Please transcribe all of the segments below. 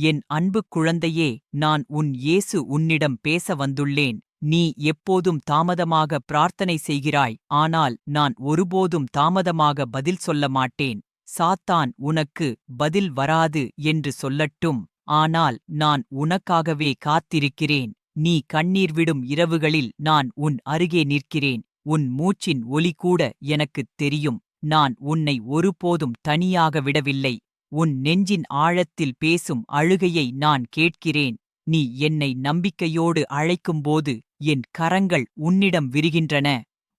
என் அன்பு குழந்தையே நான் உன் இயேசு உன்னிடம் பேச வந்துள்ளேன். நீ எப்போதும் தாமதமாக பிரார்த்தனை செய்கிறாய் ஆனால் நான் ஒருபோதும் தாமதமாக பதில் சொல்ல மாட்டேன். சாத்தான் உனக்கு பதில் வராது என்று சொல்லட்டும் ஆனால் நான் உனக்காகவே காத்திருக்கிறேன். நீ கண்ணீர் விடும் இரவுகளில் நான் உன் அருகே நிற்கிறேன். உன் மூச்சின் ஒலி கூட எனக்குத் தெரியும். நான் உன்னை ஒருபோதும் தனியாக விடவில்லை. உன் நெஞ்சின் ஆழத்தில் பேசும் அழுகையை நான் கேட்கிறேன். நீ என்னை நம்பிக்கையோடு அழைக்கும்போது என் கரங்கள் உன்னிடம் விரிகின்றன.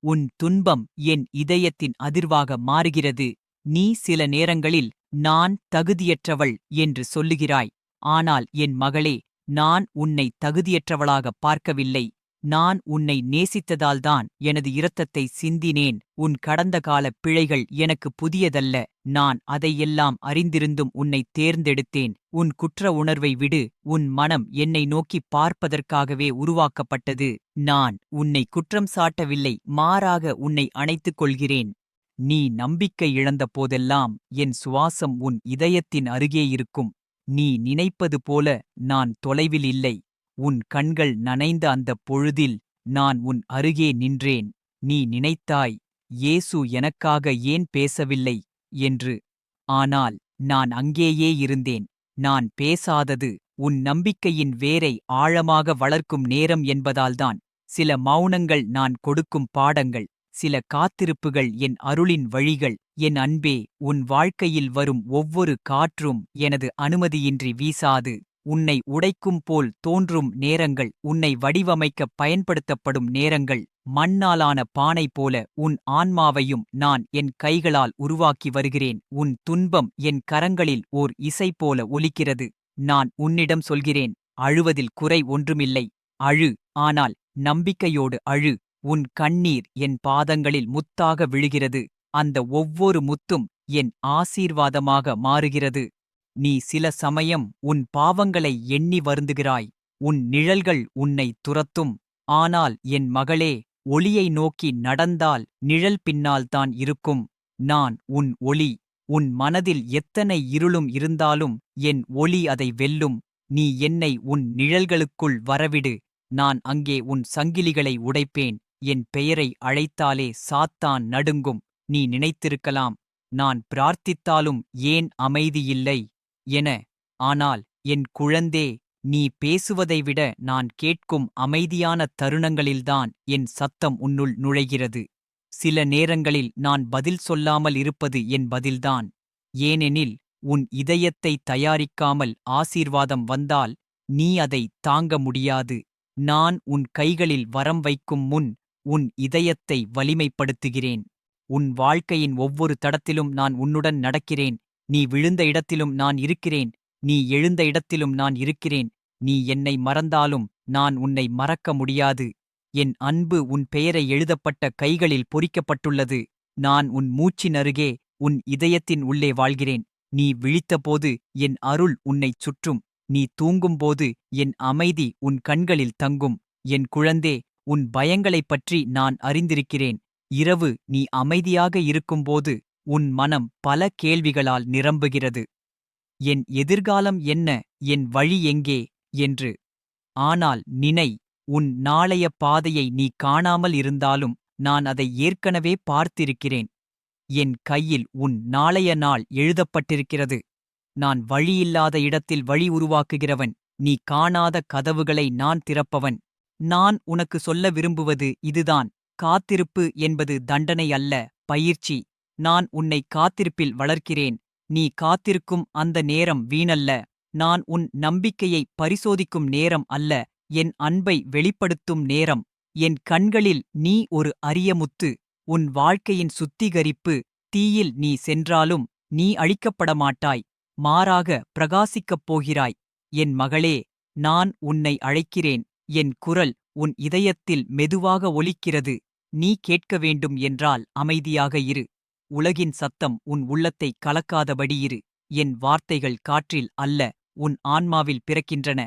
உன் துன்பம் என் இதயத்தின் அதிர்வாக மாறுகிறது. நீ சில நேரங்களில் நான் தகுதியற்றவள் என்று சொல்லுகிறாய். ஆனால் என் மகளே நான் உன்னை தகுதியற்றவளாக பார்க்கவில்லை. நான் உன்னை நேசித்ததால்தான் எனது இரத்தத்தை சிந்தினேன். உன் கடந்த கால பிழைகள் எனக்கு புதியதல்ல. நான் அதையெல்லாம் அறிந்திருந்தும் உன்னை தேர்ந்தெடுத்தேன். உன் குற்ற உணர்வை விடு. உன் மனம் என்னை நோக்கி பார்ப்பதற்காகவே உருவாக்கப்பட்டது. நான் உன்னை குற்றம் சாட்டவில்லை. மாறாக உன்னை அணைத்துக் கொள்கிறேன். நீ நம்பிக்கை இழந்த போதெல்லாம் என் சுவாசம் உன் இதயத்தின் அருகே இருக்கும். நீ நினைப்பது போல நான் தொலைவில் இல்லை. உன் கண்கள் நனைந்த அந்தப் பொழுதில் நான் உன் அருகே நின்றேன். நீ நினைத்தாய் இயேசு எனக்காக ஏன் பேசவில்லை? என்று. ஆனால் நான் அங்கேயே இருந்தேன். நான் பேசாதது உன் நம்பிக்கையின் வேரை ஆழமாக வளர்க்கும் நேரம் என்பதால்தான். சில மௌனங்கள் நான் கொடுக்கும் பாடங்கள் சில காத்திருப்புகள் என் அருளின் வழிகள். என் அன்பே உன் வாழ்க்கையில் வரும் ஒவ்வொரு காற்றும் எனது அனுமதியின்றி வீசாது. உன்னை உடைக்கும் போல் தோன்றும் நேரங்கள் உன்னை வடிவமைக்க பயன்படுத்தப்படும் நேரங்கள் மண்ணாலான பானை போல உன் ஆன்மாவையும் நான் என் கைகளால் உருவாக்கி வருகிறேன். உன் துன்பம் என் கரங்களில் ஓர் இசை போல ஒலிக்கிறது. நான் உன்னிடம் சொல்கிறேன் அழுவதில் குறை ஒன்றுமில்லை. அழு ஆனால் நம்பிக்கையோடு அழு. உன் கண்ணீர் என் பாதங்களில் முத்தாக விழுகிறது. அந்த ஒவ்வொரு முத்தும் என் ஆசீர்வாதமாக மாறுகிறது. நீ சில சமயம் உன் பாவங்களை எண்ணி வருந்துகிறாய். உன் நிழல்கள் உன்னை துரத்தும். ஆனால் என் மகளே ஒளியை நோக்கி நடந்தால் நிழல் பின்னால்தான் இருக்கும். நான் உன் ஒளி உன் மனதில் எத்தனை இருளும் இருந்தாலும் என் ஒளி அதை வெல்லும். நீ என்னை உன் நிழல்களுக்குள் வரவிடு. நான் அங்கே உன் சங்கிலிகளை உடைப்பேன். என் பெயரை அழைத்தாலே சாத்தான் நடுங்கும். நீ நினைத்திருக்கலாம். நான் பிரார்த்தித்தாலும் ஏன் அமைதியில்லை? என ஆனால் என் குழந்தே நீ பேசுவதை விட நான் கேட்கும் அமைதியான தருணங்களில்தான் என் சத்தம் உன்னுள் நுழைகிறது. சில நேரங்களில் நான் பதில் சொல்லாமல் இருப்பது என் பதில்தான். ஏனெனில் உன் இதயத்தை தயாரிக்காமல் ஆசீர்வாதம் வந்தால் நீ அதை தாங்க முடியாது. நான் உன் கைகளில் வரம் வைக்கும் முன் உன் இதயத்தை வலிமைப்படுத்துகிறேன். உன் வாழ்க்கையின் ஒவ்வொரு தடத்திலும் நான் உன்னுடன் நடக்கிறேன். நீ விழுந்த இடத்திலும் நான் இருக்கிறேன். நீ எழுந்த இடத்திலும் நான் இருக்கிறேன். நீ என்னை மறந்தாலும் நான் உன்னை மறக்க முடியாது. என் அன்பு உன் பெயரை எழுதப்பட்ட கைகளில் பொறிக்கப்பட்டுள்ளது. நான் உன் மூச்சின் அருகே உன் இதயத்தின் உள்ளே வாழ்கிறேன். நீ விழித்தபோது என் அருள் உன்னைச் சுற்றும். நீ தூங்கும்போது என் அமைதி உன் கண்களில் தங்கும். என் குழந்தே உன் பயங்களைப் பற்றி நான் அறிந்திருக்கிறேன். இரவு நீ அமைதியாக இருக்கும்போது உன் மனம் பல கேள்விகளால் நிரம்புகிறது. என் எதிர்காலம் என்ன? என் வழி எங்கே? என்று. ஆனால் நினை உன் நாளைய பாதையை நீ காணாமல் இருந்தாலும் நான் அதை ஏற்கனவே பார்த்திருக்கிறேன். என் கையில் உன் நாளைய நாள் எழுதப்பட்டிருக்கிறது. நான் வழியில்லாத இடத்தில் வழி உருவாக்குகிறவன் நீ காணாத கதவுகளை நான் திறப்பவன். நான் உனக்கு சொல்ல விரும்புவது இதுதான். காத்திருப்பு என்பது தண்டனை அல்ல பயிற்சி. நான் உன்னை காத்திருப்பில் வளர்க்கிறேன். நீ காத்திருக்கும் அந்த நேரம் வீணல்ல. நான் உன் நம்பிக்கையை பரிசோதிக்கும் நேரம் அல்ல. என் அன்பை வெளிப்படுத்தும் நேரம். என் கண்களில் நீ ஒரு அரிய முத்து. உன் வாழ்க்கையின் சுத்திகரிப்பு. தீயில் நீ சென்றாலும் நீ அழிக்கப்பட மாட்டாய் மாறாக பிரகாசிக்கப் போகிறாய். என் மகளே நான் உன்னை அழைக்கிறேன். என் குரல் உன் இதயத்தில் மெதுவாக ஒலிக்கிறது. நீ கேட்க வேண்டும் என்றால் அமைதியாக இரு. உலகின் சத்தம் உன் உள்ளத்தை கலக்காதபடியிரு என் வார்த்தைகள் காற்றில் அல்ல உன் ஆன்மாவில் பிறக்கின்றன.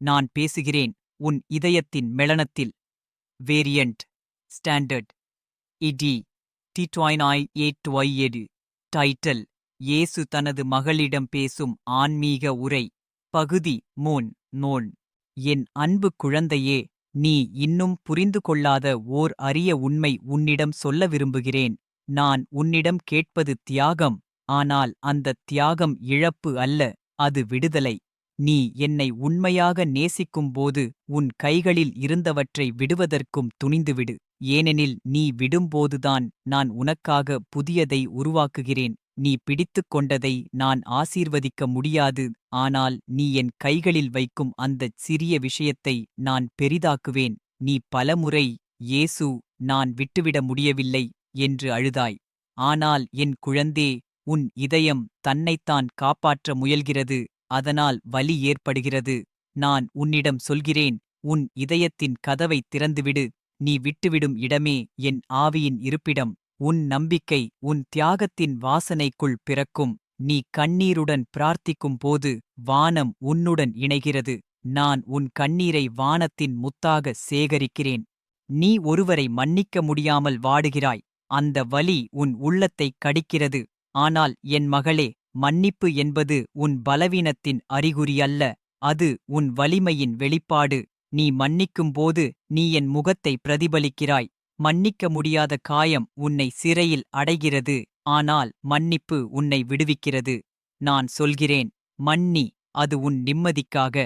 நான் பேசுகிறேன் உன் இதயத்தின் மெளனத்தில். Variant standard. இடி. டிட்வாய்னாய் ஏட் ஒய்யெடு டைட்டல். இயேசு தனது மகளிடம் பேசும் ஆன்மீக உரை. பகுதி மூன் நோன். என் அன்பு குழந்தையே நீ இன்னும் புரிந்து கொள்ளாத ஓர் அரிய உண்மை உன்னிடம் சொல்ல விரும்புகிறேன். நான் உன்னிடம் கேட்பது தியாகம் ஆனால் அந்தத் தியாகம் இழப்பு அல்ல அது விடுதலை. நீ என்னை உண்மையாக நேசிக்கும்போது உன் கைகளில் இருந்தவற்றை விடுவதற்கும் துணிந்துவிடு. ஏனெனில் நீ விடும்போதுதான் நான் உனக்காக புதியதை உருவாக்குகிறேன். நீ பிடித்துக் கொண்டதை நான் ஆசீர்வதிக்க முடியாது ஆனால் நீ என் கைகளில் வைக்கும் அந்தச் சிறிய விஷயத்தை நான் பெரிதாக்குவேன். நீ பலமுறை இயேசு நான் விட்டுவிட முடியவில்லை என்று அழுதாய். ஆனால் என் குழந்தே உன் இதயம் தன்னைத்தான் காப்பாற்ற முயல்கிறது அதனால் வலி ஏற்படுகிறது. நான் உன்னிடம் சொல்கிறேன் உன் இதயத்தின் கதவை திறந்துவிடு நீ விட்டுவிடும் இடமே என் ஆவியின் இருப்பிடம். உன் நம்பிக்கை உன் தியாகத்தின் வாசனைக்குள் பிறக்கும். நீ கண்ணீருடன் பிரார்த்திக்கும் போது வானம் உன்னுடன் இணைகிறது. நான் உன் கண்ணீரை வானத்தின் முத்தாக சேகரிக்கிறேன். நீ ஒருவரை மன்னிக்க முடியாமல் வாடுகிறாய். அந்த வலி உன் உள்ளத்தை கடிக்கிறது. ஆனால் என் மகளே மன்னிப்பு என்பது உன் பலவீனத்தின் அறிகுறியல்ல அது உன் வலிமையின் வெளிப்பாடு. நீ மன்னிக்கும்போது நீ என் முகத்தை பிரதிபலிக்கிறாய். மன்னிக்க முடியாத காயம் உன்னை சிறையில் அடைகிறது ஆனால் மன்னிப்பு உன்னை விடுவிக்கிறது. நான் சொல்கிறேன் மன்னி அது உன் நிம்மதிக்காக.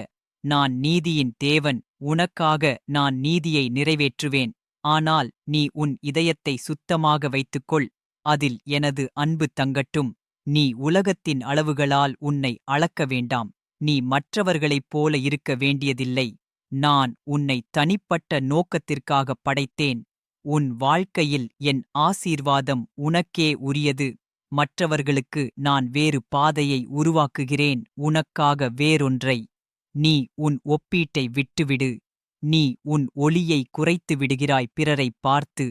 நான் நீதியின் தேவன் உனக்காக நான் நீதியை நிறைவேற்றுவேன். ஆனால் நீ உன் இதயத்தை சுத்தமாக வைத்துக்கொள். அதில் எனது அன்பு தங்கட்டும். நீ உலகத்தின் அளவுகளால் உன்னை அளக்க வேண்டாம். நீ மற்றவர்களைப் போல இருக்க வேண்டியதில்லை. நான் உன்னை தனிப்பட்ட நோக்கத்திற்காக படைத்தேன். உன் வாழ்க்கையில் என் ஆசீர்வாதம் உனக்கே உரியது. மற்றவர்களுக்கு நான் வேறு பாதையை உருவாக்குகிறேன். உனக்காக வேறொன்றை. நீ உன் ஒப்பீட்டை விட்டுவிடு. நீ உன் ஒளியை குறைத்து விடுகிறாய் பிறரைப் பார்த்து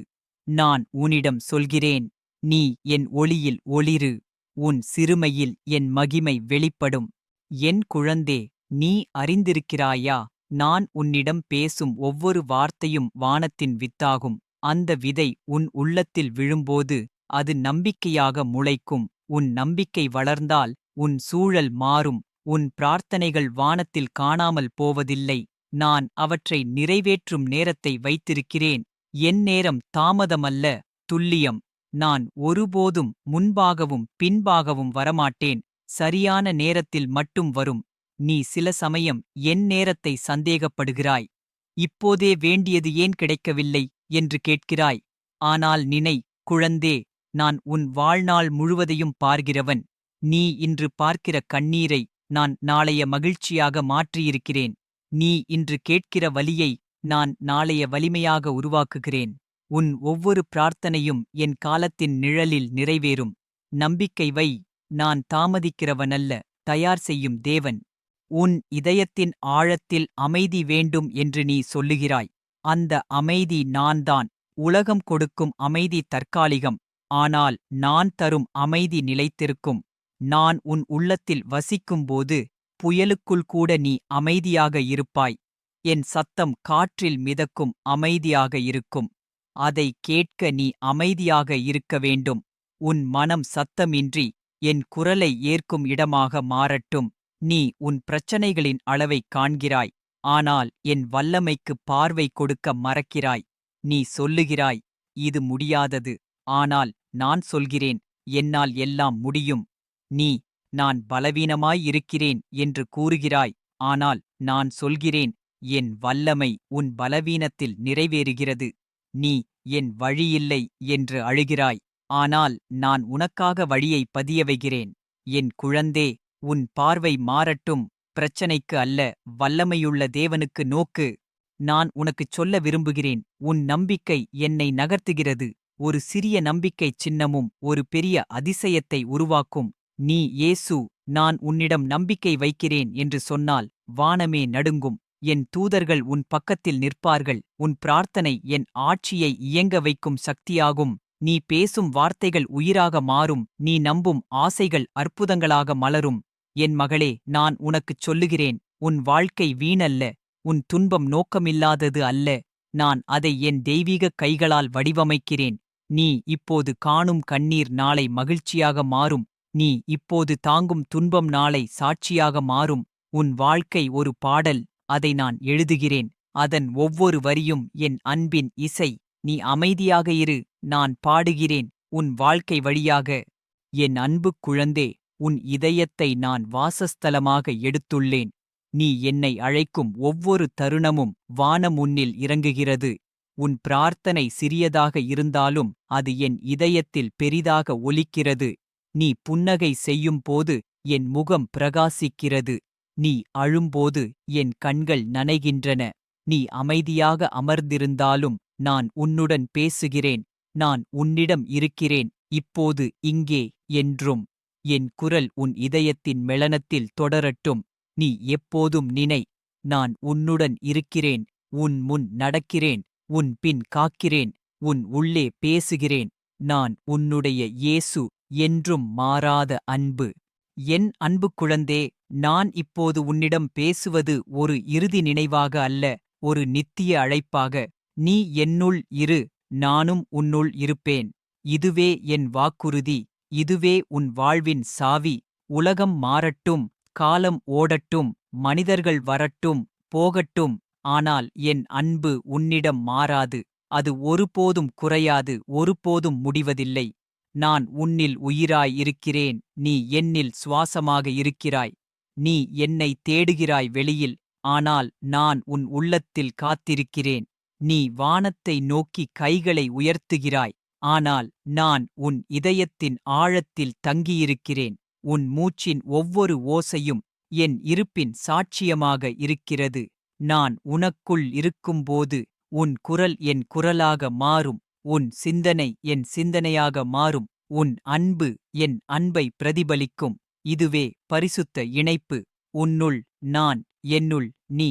நான் உன்னிடம் சொல்கிறேன் நீ என் ஒளியில் ஒளிரு உன் சிறுமையில் என் மகிமை வெளிப்படும். என் குழந்தே நீ அறிந்திருக்கிறாயா? நான் உன்னிடம் பேசும் ஒவ்வொரு வார்த்தையும் வானத்தின் வித்தாகும். அந்த விதை உன் உள்ளத்தில் விழும்போது அது நம்பிக்கையாக முளைக்கும். உன் நம்பிக்கை வளர்ந்தால் உன் சூழல் மாறும். உன் பிரார்த்தனைகள் வானத்தில் காணாமல் போவதில்லை. நான் அவற்றை நிறைவேற்றும் நேரத்தை வைத்திருக்கிறேன். என் நேரம் தாமதமல்ல துல்லியம். நான் ஒருபோதும் முன்பாகவும் பின்பாகவும் வரமாட்டேன். சரியான நேரத்தில் மட்டும் வரும். நீ சில சமயம் என் நேரத்தை சந்தேகப்படுகிறாய். இப்போதே வேண்டியது ஏன் கிடைக்கவில்லை? என்று கேட்கிறாய். ஆனால் நினை குழந்தே நான் உன் வாழ்நாள் முழுவதையும் பார்க்கிறவன். நீ இன்று பார்க்கிற கண்ணீரை நான் நாளைய மகிழ்ச்சியாக மாற்றியிருக்கிறேன். நீ இன்று கேட்கிற வலியை நான் நாளைய வலிமையாக உருவாக்குகிறேன். உன் ஒவ்வொரு பிரார்த்தனையும் என் காலத்தின் நிழலில் நிறைவேறும். நம்பிக்கை வை நான் தாமதிக்கிறவனல்ல தயார் செய்யும் தேவன். உன் இதயத்தின் ஆழத்தில் அமைதி வேண்டும் என்று நீ சொல்லுகிறாய். அந்த அமைதி நான்தான் உலகம் கொடுக்கும் அமைதி தற்காலிகம். ஆனால் நான் தரும் அமைதி நிலைத்திருக்கும். நான் உன் உள்ளத்தில் வசிக்கும்போது புயலுக்குள் கூட நீ அமைதியாக இருப்பாய். என் சத்தம் காற்றில் மிதக்கும் அமைதியாக இருக்கும். அதை கேட்க நீ அமைதியாக இருக்க வேண்டும். உன் மனம் சத்தமின்றி என் குரலை ஏற்கும் இடமாக மாறட்டும். நீ உன் பிரச்சனைகளின் அளவைக் காண்கிறாய். ஆனால் என் வல்லமைக்கு பார்வை கொடுக்க மறக்கிறாய். நீ சொல்லுகிறாய் இது முடியாதது. ஆனால் நான் சொல்கிறேன். என்னால் எல்லாம் முடியும். நீ நான் பலவீனமாயிருக்கிறேன் என்று கூறுகிறாய் ஆனால் நான் சொல்கிறேன் என் வல்லமை உன் பலவீனத்தில் நிறைவேறுகிறது. நீ என் வழியில்லை என்று அழுகிறாய் ஆனால் நான் உனக்காக வழியை பதிய வைகிறேன் என் குழந்தே உன் பார்வை மாறட்டும் பிரச்சனைக்கு அல்ல வல்லமையுள்ள தேவனுக்கு நோக்கு. நான் உனக்குச் சொல்ல விரும்புகிறேன் உன் நம்பிக்கை என்னை நகர்த்துகிறது. ஒரு சிறிய நம்பிக்கைச் சின்னமும் ஒரு பெரிய அதிசயத்தை உருவாக்கும். நீ ஏசு நான் உன்னிடம் நம்பிக்கை வைக்கிறேன் என்று சொன்னால் வானமே நடுங்கும். என் தூதர்கள் உன் பக்கத்தில் நிற்பார்கள். உன் பிரார்த்தனை என் ஆட்சியை இயங்க வைக்கும் சக்தியாகும். நீ பேசும் வார்த்தைகள் உயிராக மாறும். நீ நம்பும் ஆசைகள் அற்புதங்களாக மலரும். என் மகளே நான் உனக்குச் சொல்லுகிறேன். உன் வாழ்க்கை வீணல்ல. உன் துன்பம் நோக்கமில்லாதது அல்ல. நான் அதை என் தெய்வீகக் கைகளால் வடிவமைக்கிறேன். நீ இப்போது காணும் கண்ணீர் நாளை மகிழ்ச்சியாக மாறும். நீ இப்போது தாங்கும் துன்பம் நாளை சாட்சியாக மாறும். உன் வாழ்க்கை ஒரு பாடல் அதை நான் எழுதுகிறேன். அதன் ஒவ்வொரு வரியும் என் அன்பின் இசை. நீ அமைதியாக இரு நான் பாடுகிறேன். உன் வாழ்க்கை வழியாக. என் அன்புக் குழந்தே உன் இதயத்தை நான் வாசஸ்தலமாக எடுத்துள்ளேன். நீ என்னை அழைக்கும் ஒவ்வொரு தருணமும் வானம் உன்னில் இறங்குகிறது. உன் பிரார்த்தனை சிறியதாக இருந்தாலும் அது என் இதயத்தில் பெரிதாக ஒலிக்கிறது. நீ புன்னகை செய்யும்போது என் முகம் பிரகாசிக்கிறது. நீ அழும்போது என் கண்கள் நனைகின்றன. நீ அமைதியாக அமர்ந்திருந்தாலும் நான் உன்னுடன் பேசுகிறேன். நான் உன்னிடம் இருக்கிறேன். இப்போது இங்கே என்றும் என் குரல் உன் இதயத்தின் மெளனத்தில் தொடரட்டும். நீ எப்போதும் நினை நான் உன்னுடன் இருக்கிறேன். உன் முன் நடக்கிறேன். உன் பின் காக்கிறேன். உன் உள்ளே பேசுகிறேன். நான் உன்னுடைய இயேசு என்றும் மாறாத அன்பு. என் அன்பு குழந்தே நான் இப்போது உன்னிடம் பேசுவது ஒரு இறுதி நினைவாக அல்ல ஒரு நித்திய அழைப்பாக. நீ என்னுள் இரு நானும் உன்னுள் இருப்பேன். இதுவே என் வாக்குறுதி இதுவே உன் வாழ்வின் சாவி. உலகம் மாறட்டும் காலம் ஓடட்டும் மனிதர்கள் வரட்டும் போகட்டும் ஆனால் என் அன்பு உன்னிடம் மாறாது. அது ஒருபோதும் குறையாது ஒருபோதும் முடிவதில்லை. நான் உன்னில் உயிராய் இருக்கிறேன். நீ என்னில் சுவாசமாக இருக்கிறாய். நீ என்னை தேடுகிறாய் வெளியில். ஆனால் நான் உன் உள்ளத்தில் காத்திருக்கிறேன். நீ வானத்தை நோக்கி கைகளை உயர்த்துகிறாய். ஆனால் நான் உன் இதயத்தின் ஆழத்தில் தங்கியிருக்கிறேன். உன் மூச்சின் ஒவ்வொரு ஓசையும் என் இருப்பின் சாட்சியமாக இருக்கிறது. நான் உனக்குள் இருக்கும்போது உன் குரல் என் குரலாக மாறும். உன் சிந்தனை என் சிந்தனையாக மாறும். உன் அன்பு என் அன்பை பிரதிபலிக்கும். இதுவே பரிசுத்த இணைப்பு. உன்னுள் நான் என்னுள் நீ.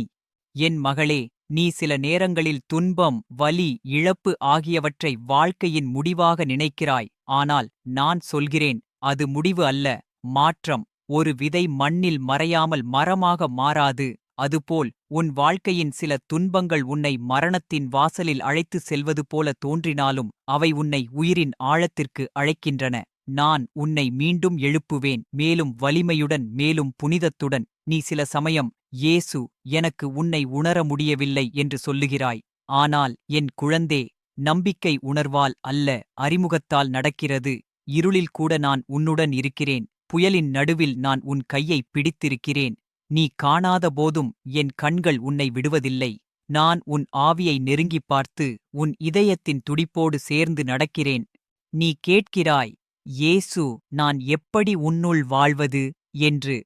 என் மகளே நீ சில நேரங்களில் துன்பம் வலி இழப்பு ஆகியவற்றை வாழ்க்கையின் முடிவாக நினைக்கிறாய். ஆனால் நான் சொல்கிறேன் அது முடிவு அல்ல மாற்றம். ஒரு விதை மண்ணில் மறையாமல் மரமாக மாறாது. அதுபோல் உன் வாழ்க்கையின் சில துன்பங்கள் உன்னை மரணத்தின் வாசலில் அழைத்து செல்வது போல தோன்றினாலும் அவை உன்னை உயிரின் ஆழத்திற்கு அழைக்கின்றன. நான் உன்னை மீண்டும் எழுப்புவேன் மேலும் வலிமையுடன் மேலும் புனிதத்துடன். நீ சில சமயம் இயேசு எனக்கு உன்னை உணர முடியவில்லை என்று சொல்லுகிறாய். ஆனால் என் குழந்தே நம்பிக்கை உணர்வால் அல்ல அறிமுகத்தால் நடக்கிறது. இருளில் கூட நான் உன்னுடன் இருக்கிறேன். புயலின் நடுவில் நான் உன் கையை பிடித்திருக்கிறேன். நீ காணாத போதும் என் கண்கள் உன்னை விடுவதில்லை. நான் உன் ஆவியை நெருங்கிப் பார்த்து உன் இதயத்தின் துடிப்போடு சேர்ந்து நடக்கிறேன். நீ கேட்கிறாய் இயேசு நான் எப்படி உன்னுள் வாழ்வது? என்று.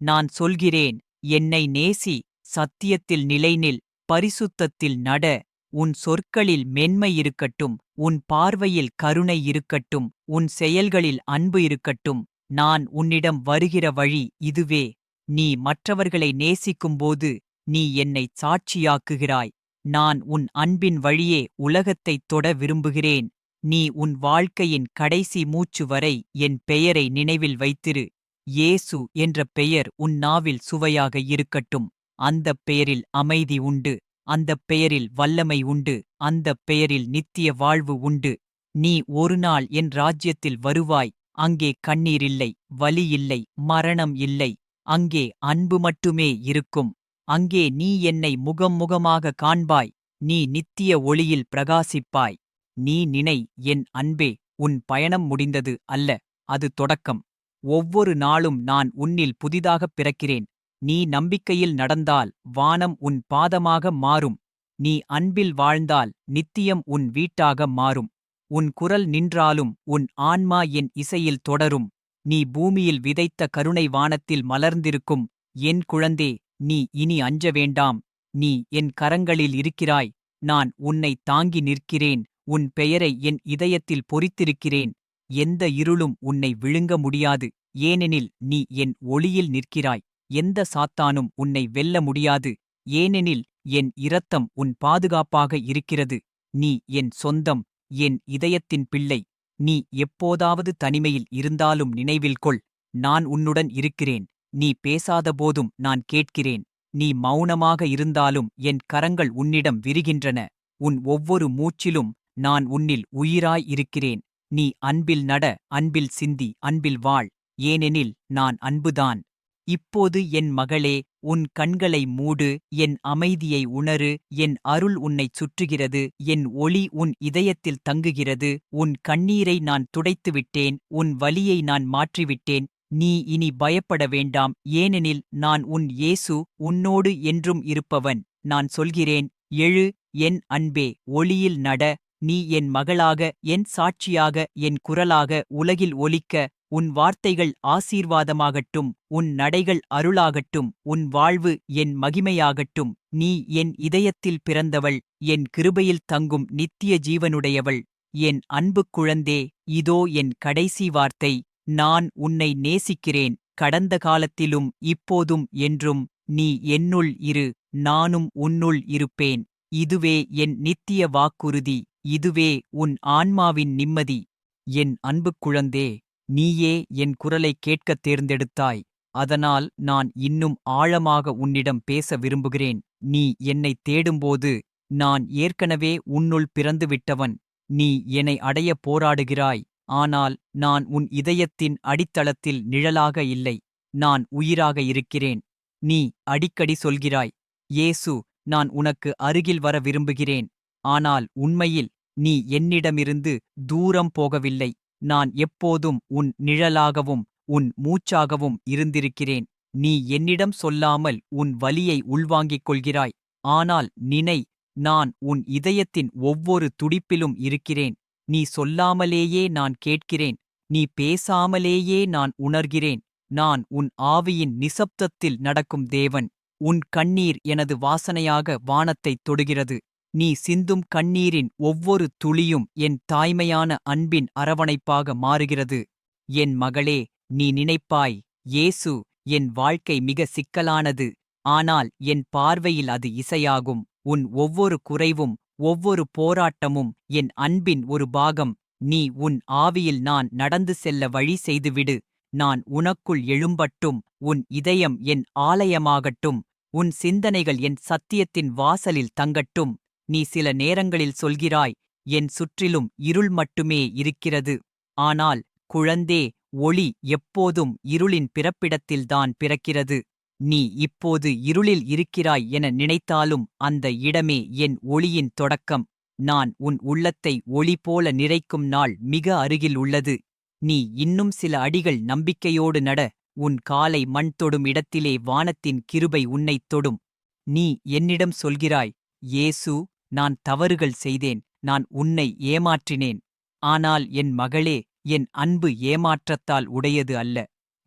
நான் சொல்கிறேன் என்னை நேசி சத்தியத்தில் நிலைநில் பரிசுத்தத்தில் நட. உன் சொற்களில் மென்மை இருக்கட்டும் உன் பார்வையில் கருணை இருக்கட்டும் உன் செயல்களில் அன்பு இருக்கட்டும். நான் உன்னிடம் வருகிற வழி இதுவே. நீ மற்றவர்களை நேசிக்கும்போது நீ என்னைச் சாட்சியாக்குகிறாய். நான் உன் அன்பின் வழியே உலகத்தைத் தொட விரும்புகிறேன். நீ உன் வாழ்க்கையின் கடைசி மூச்சு வரை என் பெயரை நினைவில் வைத்திரு. இயேசு என்ற பெயர் உன் நாவில் சுவையாக இருக்கட்டும். அந்தப் பெயரில் அமைதி உண்டு. அந்தப் பெயரில் வல்லமை உண்டு. அந்தப் பெயரில் நித்திய வாழ்வு உண்டு. நீ ஒருநாள் என் ராஜ்யத்தில் வருவாய். அங்கே கண்ணீர் இல்லை வலி இல்லை மரணம் இல்லை. அங்கே அன்பு மட்டுமே இருக்கும். அங்கே நீ என்னை முகம் முகமாக காண்பாய். நீ நித்திய ஒளியில் பிரகாசிப்பாய். நீ நினை என் அன்பே உன் பயணம் முடிந்தது அல்ல அது தொடக்கம். ஒவ்வொரு நாளும் நான் உன்னில் புதிதாகப் பிறக்கிறேன். நீ நம்பிக்கையில் நடந்தால் வானம் உன் பாதமாக மாறும். நீ அன்பில் வாழ்ந்தால் நித்தியம் உன் வீட்டாக மாறும். உன் குரல் நின்றாலும் உன் ஆன்மா என் இசையில் தொடரும். நீ பூமியில் விதைத்த கருணை வானத்தில் மலர்ந்திருக்கும் என் குழந்தே நீ இனி அஞ்ச வேண்டாம். நீ என் கரங்களில் இருக்கிறாய். நான் உன்னை தாங்கி நிற்கிறேன். உன் பெயரை என் இதயத்தில் பொறித்திருக்கிறேன். எந்த இருளும் உன்னை விழுங்க முடியாது. ஏனெனில் நீ என் ஒளியில் நிற்கிறாய். எந்த சாத்தானும் உன்னை வெல்ல முடியாது. ஏனெனில் என் இரத்தம் உன் பாதுகாப்பாக இருக்கிறது. நீ என் சொந்தம் என் இதயத்தின் பிள்ளை. நீ எப்போதாவது தனிமையில் இருந்தாலும் நினைவில் கொள் நான் உன்னுடன் இருக்கிறேன் நீ பேசாதபோதும் நான் கேட்கிறேன் நீ மௌனமாக இருந்தாலும் என் கரங்கள் உன்னிடம் விரிகின்றன உன் ஒவ்வொரு மூச்சிலும் நான் உன்னில் உயிராய் இருக்கிறேன் நீ அன்பில் நட அன்பில் சிந்தி அன்பில் வாழ் ஏனெனில் நான் அன்புதான். இப்போது என் மகளே உன் கண்களை மூடு என் அமைதியை உணரு என் அருள் உன்னைச் சுற்றுகிறது என் ஒளி உன் இதயத்தில் தங்குகிறது உன் கண்ணீரை நான் துடைத்துவிட்டேன் உன் வலியை நான் மாற்றிவிட்டேன் நீ இனி பயப்பட வேண்டாம் ஏனெனில் நான் உன் இயேசு உன்னோடு என்றும் இருப்பவன். நான் சொல்கிறேன் எழு என் அன்பே ஒளியில் நட நீ என் மகளாக என் சாட்சியாக என் குரலாக உலகில் ஒலிக்க உன் வார்த்தைகள் ஆசீர்வாதமாகட்டும் உன் நடைகள் அருளாகட்டும் உன் வாழ்வு என் மகிமையாகட்டும். நீ என் இதயத்தில் பிறந்தவள் என் கிருபையில் தங்கும் நித்திய ஜீவனுடையவள். என் அன்பு குழந்தே இதோ என் கடைசி வார்த்தை. நான் உன்னை நேசிக்கிறேன். கடந்த காலத்திலும் இப்போதும் என்றும் நீ என்னுள் இரு. நானும் உன்னுள் இருப்பேன். இதுவே என் நித்திய வாக்குறுதி. இதுவே உன் ஆன்மாவின் நிம்மதி. என் அன்பு குழந்தே. நீயே என் குரலைக் கேட்கத் தேர்ந்தெடுத்தாய். அதனால் நான் இன்னும் ஆழமாக உன்னிடம் பேச விரும்புகிறேன். நீ என்னைத் தேடும்போது நான் ஏற்கனவே உன்னுள் பிறந்துவிட்டவன். நீ என்னை அடையப் போராடுகிறாய். ஆனால் நான் உன் இதயத்தின் அடித்தளத்தில் நிழலாக இல்லை. நான் உயிராக இருக்கிறேன். நீ அடிக்கடி சொல்கிறாய் ஏசு நான் உனக்கு அருகில் வர விரும்புகிறேன். ஆனால் உண்மையில் நீ என்னிடமிருந்து தூரம் போகவில்லை. நான் எப்போதும் உன் நிழலாகவும் உன் மூச்சாகவும் இருந்திருக்கிறேன். நீ என்னிடம் சொல்லாமல் உன் வலியை உள்வாங்கிக் கொள்கிறாய். ஆனால் நினை நான் உன் இதயத்தின் ஒவ்வொரு துடிப்பிலும் இருக்கிறேன். நீ சொல்லாமலேயே நான் கேட்கிறேன். நீ பேசாமலேயே நான் உணர்கிறேன். நான் உன் ஆவியின் நிசப்தத்தில் நடக்கும் தேவன். உன் கண்ணீர் எனது வாசனையாக வானத்தைத் தொடுகிறது. நீ சிந்தும் கண்ணீரின் ஒவ்வொரு துளியும் என் தாய்மையான அன்பின் அரவணைப்பாக மாறுகிறது. என் மகளே நீ நினைப்பாய் ஏசு என் வாழ்க்கை மிக சிக்கலானது. ஆனால் என் பார்வையில் அது இசையாகும். உன் ஒவ்வொரு குறைவும் ஒவ்வொரு போராட்டமும் என் அன்பின் ஒரு பாகம். நீ உன் ஆவியில் நான் நடந்து செல்ல வழி செய்துவிடு. நான் உனக்குள் எழும்பட்டும். உன் இதயம் என் ஆலயமாகட்டும். உன் சிந்தனைகள் என் சத்தியத்தின் வாசலில் தங்கட்டும். நீ சில நேரங்களில் சொல்கிறாய் என் சுற்றிலும் இருள் மட்டுமே இருக்கிறது. ஆனால் குழந்தே ஒளி எப்போதும் இருளின் பிறப்பிடத்தில்தான் பிறக்கிறது. நீ இப்போது இருளில் இருக்கிறாய் என நினைத்தாலும் அந்த இடமே என் ஒளியின் தொடக்கம். நான் உன் உள்ளத்தை ஒளி போல நிறைக்கும் நாள் மிக அருகில் உள்ளது. நீ இன்னும் சில அடிகள் நம்பிக்கையோடு நட. உன் காலை மண் தொடும் இடத்திலே வானத்தின் கிருபை உன்னைத் தொடும். நீ என்னிடம் சொல்கிறாய் இயேசு நான் தவறுகள் செய்தேன் நான் உன்னை ஏமாற்றினேன். ஆனால் என் மகளே என் அன்பு ஏமாற்றத்தால் உடையது அல்ல.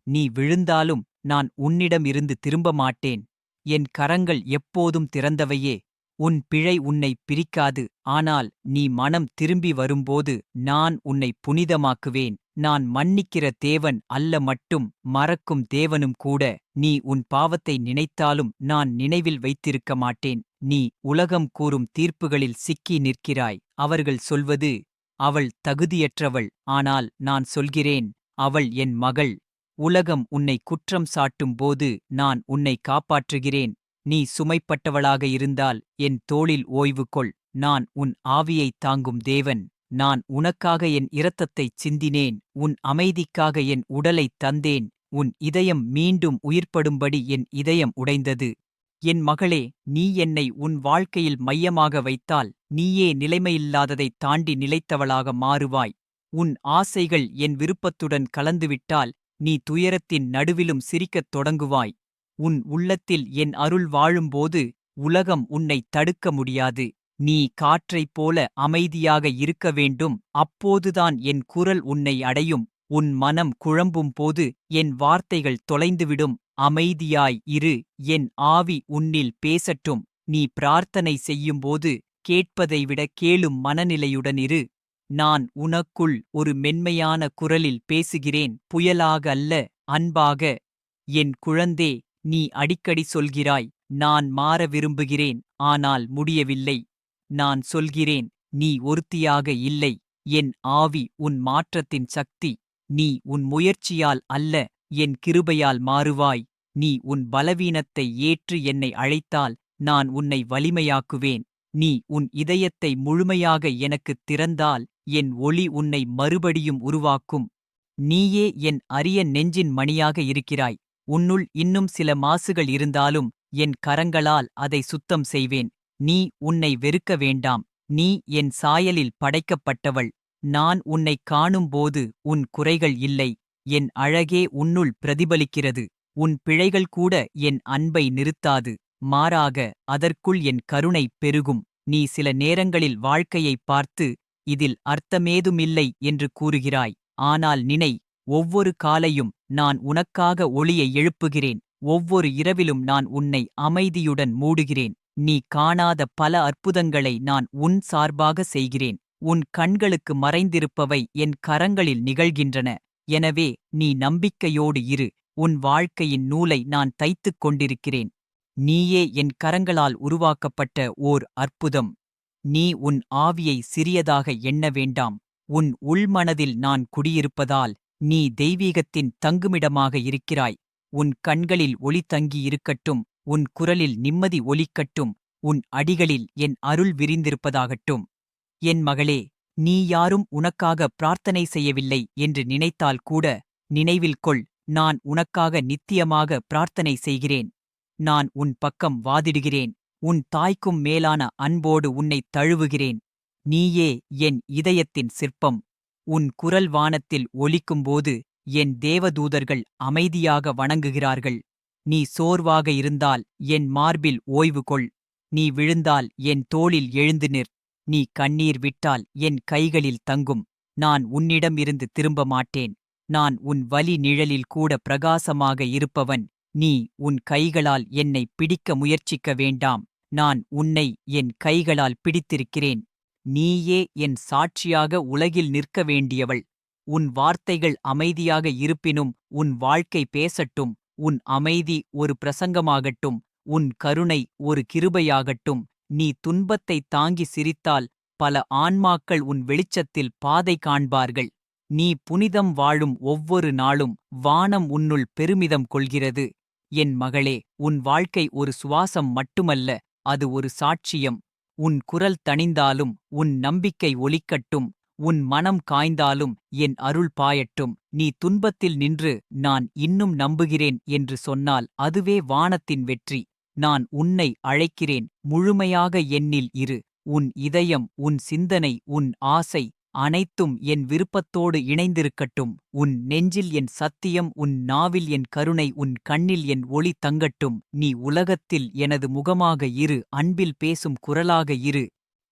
நீ விழுந்தாலும் நான் உன்னிடமிருந்து திரும்ப மாட்டேன். என் கரங்கள் எப்போதும் திறந்தவையே. உன் பிழை உன்னை பிரிக்காது. ஆனால் நீ மனம் திரும்பி வரும்போது நான் உன்னை புனிதமாக்குவேன். நான் மன்னிக்கிற தேவன் அல்ல மட்டும் மறக்கும் தேவனும் கூட. நீ உன் பாவத்தை நினைத்தாலும் நான் நினைவில் வைத்திருக்க மாட்டேன். நீ உலகம் கூறும் தீர்ப்புகளில் சிக்கி நிற்கிறாய். அவர்கள் சொல்வது அவள் தகுதியற்றவள் ஆனால் நான் சொல்கிறேன் அவள் என் மகள். உலகம் உன்னை குற்றம் சாட்டும் போது நான் உன்னை காப்பாற்றுகிறேன். நீ சுமைப்பட்டவளாக இருந்தால் என் தோளில் ஓய்வு கொள். நான் உன் ஆவியைத் தாங்கும் தேவன். நான் உனக்காக என் இரத்தத்தைச் சிந்தினேன். உன் அமைதிக்காக என் உடலைத் தந்தேன். உன் இதயம் மீண்டும் உயிர்ப்படும்படி என் இதயம் உடைந்தது. என் மகளே நீ என்னை உன் வாழ்க்கையில் மையமாக வைத்தால் நீயே நிலைமையில்லாததைத் தாண்டி நிலைத்தவளாக மாறுவாய். உன் ஆசைகள் என் விருப்பத்துடன் கலந்துவிட்டால் நீ துயரத்தின் நடுவிலும் சிரிக்கத் தொடங்குவாய். உன் உள்ளத்தில் என் அருள் வாழும்போது உலகம் உன்னை தடுக்க முடியாது. நீ காற்றைப் போல அமைதியாக இருக்க வேண்டும். அப்போதுதான் என் குரல் உன்னை அடையும். உன் மனம் குழம்பும் போது என் வார்த்தைகள் தொலைந்துவிடும். அமைதியாய் இரு என் ஆவி உன்னில் பேசட்டும். நீ பிரார்த்தனை செய்யும்போது கேட்பதைவிட கேளும் மனநிலையுடன் இரு. நான் உனக்குள் ஒரு மென்மையான குரலில் பேசுகிறேன் புயலாக அல்ல அன்பாக. என் குழந்தே நீ அடிக்கடி சொல்கிறாய் நான் மாற விரும்புகிறேன் ஆனால் முடியவில்லை. நான் சொல்கிறேன் நீ ஒருத்தியாக இல்லை என் ஆவி உன் மாற்றத்தின் சக்தி. நீ உன் முயற்சியால் அல்ல என் கிருபையால் மாறுவாய். நீ உன் பலவீனத்தை ஏற்று என்னை அழைத்தால் நான் உன்னை வலிமையாக்குவேன். நீ உன் இதயத்தை முழுமையாக எனக்குத் திறந்தால் என் ஒளி உன்னை மறுபடியும் உருவாக்கும். நீயே என் அரிய நெஞ்சின் மணியாக இருக்கிறாய். உன்னுள் இன்னும் சில மாசுகள் இருந்தாலும் என் கரங்களால் அதை சுத்தம் செய்வேன். நீ உன்னை வெறுக்க வேண்டாம். நீ என் சாயலில் படைக்கப்பட்டவள். நான் உன்னைக் காணும்போது உன் குறைகள் இல்லை. என் அழகே உன்னுள் பிரதிபலிக்கிறது. உன் பிழைகள் கூட என் அன்பை நிறுத்தாது. மாறாக அதற்குள் என் கருணை பெருகும். நீ சில நேரங்களில் வாழ்க்கையைப் பார்த்து இதில் அர்த்தமேதுமில்லை என்று கூறுகிறாய். ஆனால் நினை ஒவ்வொரு காலையும் நான் உனக்காக ஒளியை எழுப்புகிறேன். ஒவ்வொரு இரவிலும் நான் உன்னை அமைதியுடன் மூடுகிறேன். நீ காணாத பல அற்புதங்களை நான் உன் சார்பாக செய்கிறேன். உன் கண்களுக்கு மறைந்திருப்பவை என் கரங்களில் நிகழ்கின்றன. எனவே நீ நம்பிக்கையோடு இரு. உன் வாழ்க்கையின் நூலை நான் தைத்துக் கொண்டிருக்கிறேன். நீயே என் கரங்களால் உருவாக்கப்பட்ட ஓர் அற்புதம். நீ உன் ஆவியை சிறியதாக எண்ண வேண்டாம். உன் உள்மனதில் நான் குடியிருப்பதால் நீ தெய்வீகத்தின் தங்குமிடமாக இருக்கிறாய். உன் கண்களில் ஒளி தங்கியிருக்கட்டும் உன் குரலில் நிம்மதி ஒலிக்கட்டும். உன் அடிகளில் என் அருள் விரிந்திருப்பதாகட்டும். என் மகளே நீ யாரும் உனக்காக பிரார்த்தனை செய்யவில்லை என்று நினைத்தால் கூட நினைவில் கொள். நான் உனக்காக நித்தியமாக பிரார்த்தனை செய்கிறேன். நான் உன் பக்கம் வாதிடுகிறேன். உன் தாய்க்கும் மேலான அன்போடு உன்னைத் தழுவுகிறேன். நீயே என் இதயத்தின் சிற்பம். உன் குரல் வானத்தில் ஒலிக்கும்போது என் தேவதூதர்கள் அமைதியாக வணங்குகிறார்கள். நீ சோர்வாக இருந்தால் என் மார்பில் ஓய்வு கொள். நீ விழுந்தால் என் தோளில் எழுந்து நிற். நீ கண்ணீர் விட்டால் என் கைகளில் தங்கும். நான் உன்னிடம் இருந்து திரும்ப மாட்டேன். நான் உன் வலி நிழலில் கூட பிரகாசமாக இருப்பவன். நீ உன் கைகளால் என்னை பிடிக்க முயற்சிக்க வேண்டாம். நான் உன்னை என் கைகளால் பிடித்திருக்கிறேன். நீயே என் சாட்சியாக உலகில் நிற்க வேண்டியவள். உன் வார்த்தைகள் அமைதியாக இருப்பினும் உன் வாழ்க்கை பேசட்டும். உன் அமைதி ஒரு பிரசங்கமாகட்டும். உன் கருணை ஒரு கிருபையாகட்டும். நீ துன்பத்தை தாங்கி சிரித்தால் பல ஆன்மாக்கள் உன் வெளிச்சத்தில் பாதை காண்பார்கள். நீ புனிதம் வாழும் ஒவ்வொரு நாளும் வானம் உன்னுள் பெருமிதம் கொள்கிறது. என் மகளே உன் வாழ்க்கை ஒரு சுவாசம் மட்டுமல்ல அது ஒரு சாட்சியம். உன் குரல் தணிந்தாலும் உன் நம்பிக்கை ஒலிக்கட்டும் உன் மனம் காய்ந்தாலும் என் அருள் பாயட்டும். நீ துன்பத்தில் நின்று நான் இன்னும் நம்புகிறேன் என்று சொன்னால் அதுவே வானத்தின் வெற்றி. நான் உன்னை அழைக்கிறேன் முழுமையாக என்னில் இரு. உன் இதயம் உன் சிந்தனை உன் ஆசை அனைத்தும் என் விருப்பத்தோடு இணைந்திருக்கட்டும். உன் நெஞ்சில் என் சத்தியம் உன் நாவில் என் கருணை உன் கண்ணில் என் ஒளி தங்கட்டும். நீ உலகத்தில் எனது முகமாக இரு அன்பில் பேசும் குரலாக இரு.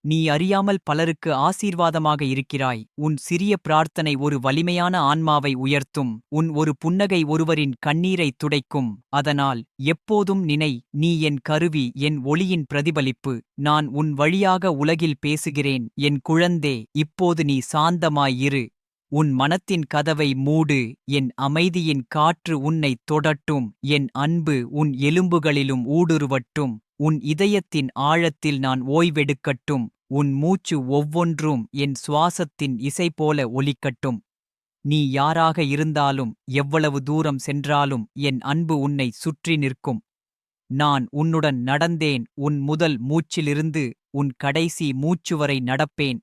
நீ அறியாமல் பலருக்கு ஆசீர்வாதமாக இருக்கிறாய். உன் சிறிய பிரார்த்தனை ஒரு வலிமையான ஆன்மாவை உயர்த்தும். உன் ஒரு புன்னகை ஒருவரின் கண்ணீரை துடைக்கும். அதனால் எப்போதும் நினை நீ என் கருவி என் ஒளியின் பிரதிபலிப்பு. நான் உன் வழியாக உலகில் பேசுகிறேன். என் குழந்தே இப்போது நீ சாந்தமாயிரு உன் மனத்தின் கதவை மூடு. என் அமைதியின் காற்று உன்னைத் தொடட்டும். என் அன்பு உன் எலும்புகளிலும் ஊடுருவட்டும். உன் இதயத்தின் ஆழத்தில் நான் ஓய்வெடுக்கட்டும் உன் மூச்சு ஒவ்வொன்றும் என் சுவாசத்தின் இசை போல ஒலிக்கட்டும். நீ யாராக இருந்தாலும் எவ்வளவு தூரம் சென்றாலும் என் அன்பு உன்னை சுற்றி நிற்கும். நான் உன்னுடன் நடந்தேன் உன் முதல் மூச்சிலிருந்து உன் கடைசி மூச்சு வரை நடப்பேன்.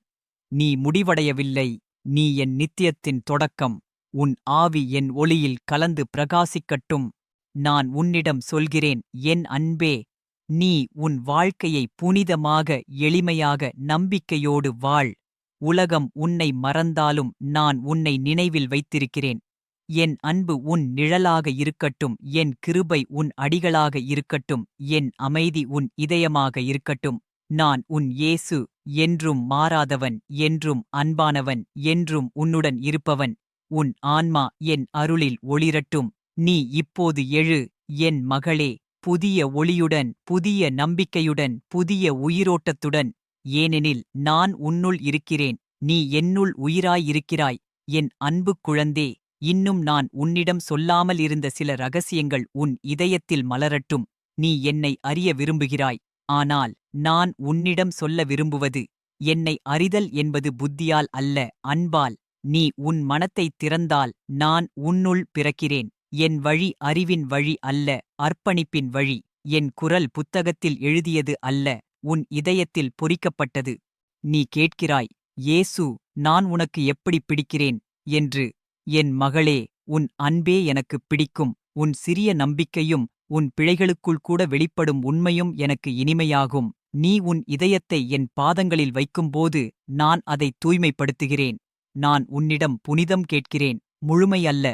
நீ முடிவடையவில்லை நீ என் நித்தியத்தின் தொடக்கம். உன் ஆவி என் ஒளியில் கலந்து பிரகாசிக்கட்டும். நான் உன்னிடம் சொல்கிறேன் என் அன்பே நீ உன் வாழ்க்கையை புனிதமாக எளிமையாக நம்பிக்கையோடு வாழ். உலகம் உன்னை மறந்தாலும் நான் உன்னை நினைவில் வைத்திருக்கிறேன். என் அன்பு உன் நிழலாக இருக்கட்டும் என் கிருபை உன் அடிகளாக இருக்கட்டும் என் அமைதி உன் இதயமாக இருக்கட்டும். நான் உன் இயேசு என்றும் மாறாதவன் என்றும் அன்பானவன் என்றும் உன்னுடன் இருப்பவன். உன் ஆன்மா என் அருளில் ஒளிரட்டும். நீ இப்போது எழு என் மகளே புதிய ஒளியுடன் புதிய நம்பிக்கையுடன் புதிய உயிரோட்டத்துடன் ஏனெனில் நான் உன்னுள் இருக்கிறேன் நீ என்னுள் உயிராயிருக்கிறாய் என் அன்பு குழந்தே இன்னும் நான் உன்னிடம் சொல்லாமல் இருந்த சில ரகசியங்கள் உன் இதயத்தில் மலரட்டும் நீ என்னை அறிய விரும்புகிறாய் ஆனால் நான் உன்னிடம் சொல்ல விரும்புவது என்னை அறிதல் என்பது புத்தியால் அல்ல அன்பால் நீ உன் மனத்தைத் திறந்தால் நான் உன்னுள் பிறக்கிறேன். என் வழி அறிவின் வழி அல்ல அர்ப்பணிப்பின் வழி. என் குரல் புத்தகத்தில் எழுதியது அல்ல உன் இதயத்தில் பொறிக்கப்பட்டது. நீ கேட்கிறாய் ஏசு நான் உனக்கு எப்படி பிடிக்கிறேன்? என்று என் மகளே உன் அன்பே எனக்குப் பிடிக்கும். உன் சிறிய நம்பிக்கையும் உன் பிழைகளுக்குள் கூட வெளிப்படும் உண்மையும் எனக்கு இனிமையாகும். நீ உன் இதயத்தை என் பாதங்களில் வைக்கும்போது நான் அதை தூய்மைப்படுத்துகிறேன். நான் உன்னிடம் புனிதம் கேட்கிறேன். முழுமை அல்ல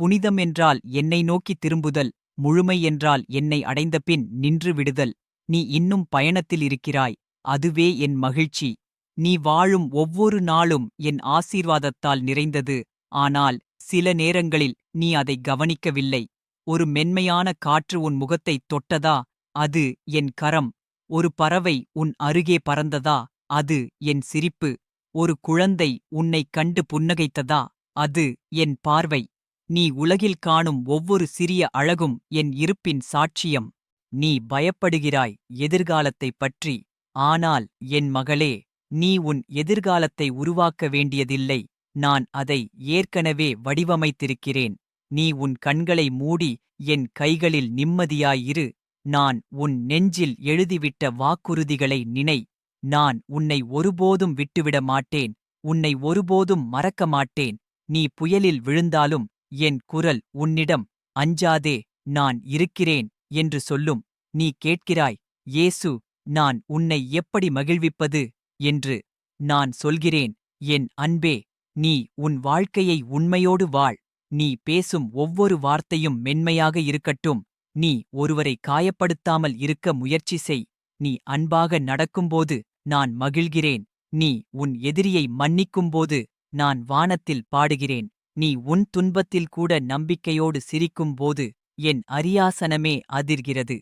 புனிதம் என்றால் என்னை நோக்கி திரும்புதல் முழுமை என்றால் என்னை அடைந்தபின் நின்று விடுதல். நீ இன்னும் பயணத்தில் இருக்கிறாய் அதுவே என் மகிழ்ச்சி. நீ வாழும் ஒவ்வொரு நாளும் என் ஆசீர்வாதத்தால் நிறைந்தது ஆனால் சில நேரங்களில் நீ அதை கவனிக்கவில்லை. ஒரு மென்மையான காற்று உன் முகத்தைத் தொட்டதா? அது என் கரம். ஒரு பறவை உன் அருகே பறந்ததா? அது என் சிரிப்பு. ஒரு குழந்தை உன்னைக் கண்டு புன்னகைத்ததா? அது என் பார்வை. நீ உலகில் காணும் ஒவ்வொரு சிறிய அழகும் என் இருப்பின் சாட்சியம். நீ பயப்படுகிறாய் எதிர்காலத்தைப் பற்றி. ஆனால் என் மகளே நீ உன் எதிர்காலத்தை உருவாக்க வேண்டியதில்லை. நான் அதை ஏற்கனவே வடிவமைத்திருக்கிறேன். நீ உன் கண்களை மூடி என் கைகளில் நிம்மதியாயிரு. நான் உன் நெஞ்சில் எழுதிவிட்ட வாக்குறுதிகளை நினை. நான் உன்னை ஒருபோதும் விட்டுவிட மாட்டேன் உன்னை ஒருபோதும் மறக்க மாட்டேன் நீ புயலில் விழுந்தாலும் என் குரல் உன்னிடம் அஞ்சாதே நான் இருக்கிறேன் என்று சொல்லும். நீ கேட்கிறாய் இயேசு நான் உன்னை எப்படி மகிழ்விப்பது? என்று நான் சொல்கிறேன் என் அன்பே நீ உன் வாழ்க்கையை உண்மையோடு வாழ். நீ பேசும் ஒவ்வொரு வார்த்தையும் மென்மையாக இருக்கட்டும். நீ ஒருவரை காயப்படுத்தாமல் இருக்க முயற்சி செய். நீ அன்பாக நடக்கும்போது நான் மகிழ்கிறேன். நீ உன் எதிரியை மன்னிக்கும்போது நான் வானத்தில் பாடுகிறேன். நீ உன் துன்பத்தில் கூட நம்பிக்கையோடு சிரிக்கும்போது என் அரியாசனமே அதிர்கிறது.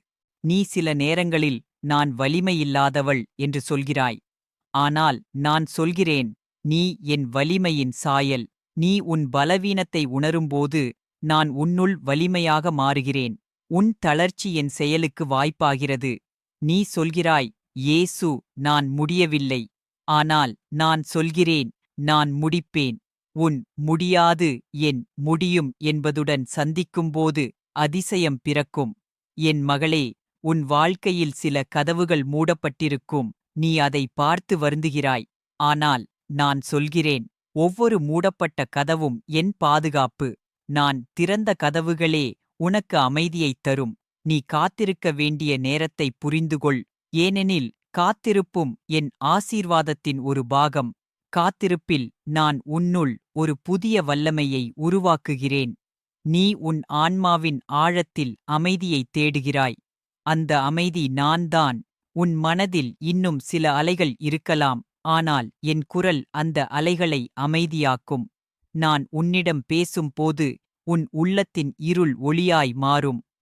நீ சில நேரங்களில் நான் வலிமையில்லாதவள் என்று சொல்கிறாய். ஆனால் நான் சொல்கிறேன் நீ என் வலிமையின் சாயல். நீ உன் பலவீனத்தை உணரும்போது நான் உன்னுள் வலிமையாக மாறுகிறேன். உன் தளர்ச்சி என் செயலுக்கு வாய்ப்பாகிறது. நீ சொல்கிறாய் ஏசு நான் முடியவில்லை. ஆனால் நான் சொல்கிறேன் நான் முடிப்பேன். உன் முடியாது என் முடியும் என்பதுடன் சந்திக்கும்போது அதிசயம் பிறக்கும். என் மகளே உன் வாழ்க்கையில் சில கதவுகள் மூடப்பட்டிருக்கும். நீ அதை பார்த்து வருந்துகிறாய். ஆனால் நான் சொல்கிறேன் ஒவ்வொரு மூடப்பட்ட கதவும் என் பாதுகாப்பு. நான் திறந்த கதவுகளே உனக்கு அமைதியைத் தரும். நீ காத்திருக்க வேண்டிய நேரத்தை புரிந்துகொள். ஏனெனில் காத்திருப்பும் என் ஆசீர்வாதத்தின் ஒரு பாகம். காத்திருப்பில் நான் உன்னுள் ஒரு புதிய வல்லமையை உருவாக்குகிறேன். நீ உன் ஆன்மாவின் ஆழத்தில் அமைதியைத் தேடுகிறாய். அந்த அமைதி நான்தான். உன் மனதில் இன்னும் சில அலைகள் இருக்கலாம். ஆனால் என் குரல் அந்த அலைகளை அமைதியாக்கும். நான் உன்னிடம் பேசும்போது உன் உள்ளத்தின் இருள் ஒளியாய் மாறும்.